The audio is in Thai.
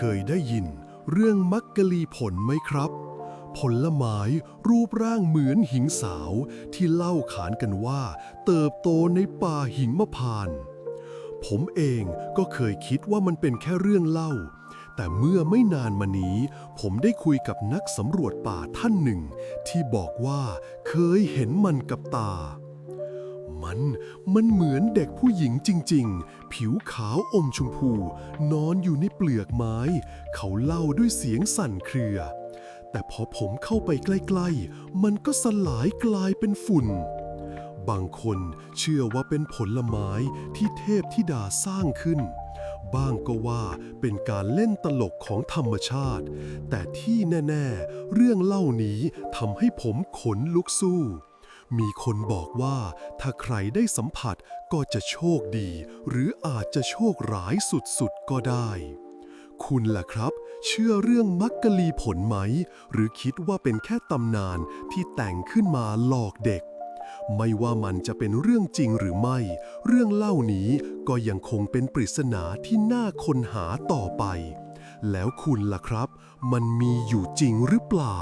เคยได้ยินเรื่องมักกะลีผลไหมครับ ผลไม้รูปร่างเหมือนหิงสาวที่เล่าขานกันว่า เติบโตในป่าหิงมะพาน ผมเองก็เคยคิดว่ามันเป็นแค่เรื่องเล่า แต่เมื่อไม่นานมานี้ ผมได้คุยกับนักสำรวจป่าท่านหนึ่ง ที่บอกว่าเคยเห็นมันกับตา มัน มันเหมือนเด็กผู้หญิงจริง ๆ ผิวขาวอมชมพู นอนอยู่ในเปลือกไม้ เขาเล่าด้วยเสียงสั่นเครือ แต่พอผมเข้าไปใกล้ ๆ มันก็สลายกลายเป็นฝุ่น บางคนเชื่อว่าเป็นผลไม้ที่เทพธิดาสร้างขึ้น บ้างก็ว่าเป็นการเล่นตลกของธรรมชาติ แต่ที่แน่ ๆ เรื่องเล่านี้ทำให้ผมขนลุกสู้ มีคนบอกว่าถ้าใครได้สัมผัสก็จะโชคดี หรืออาจจะโชคร้ายสุดๆก็ได้ คุณล่ะครับ เชื่อเรื่องมักกะลีผลไหม หรือคิดว่าเป็นแค่ตำนานที่แต่งขึ้นมาหลอกเด็ก ไม่ว่ามันจะเป็นเรื่องจริงหรือไม่ เรื่องเล่านี้ก็ยังคงเป็นปริศนาที่น่าค้นหาต่อไป แล้วคุณล่ะครับ มันมีอยู่จริงหรือเปล่า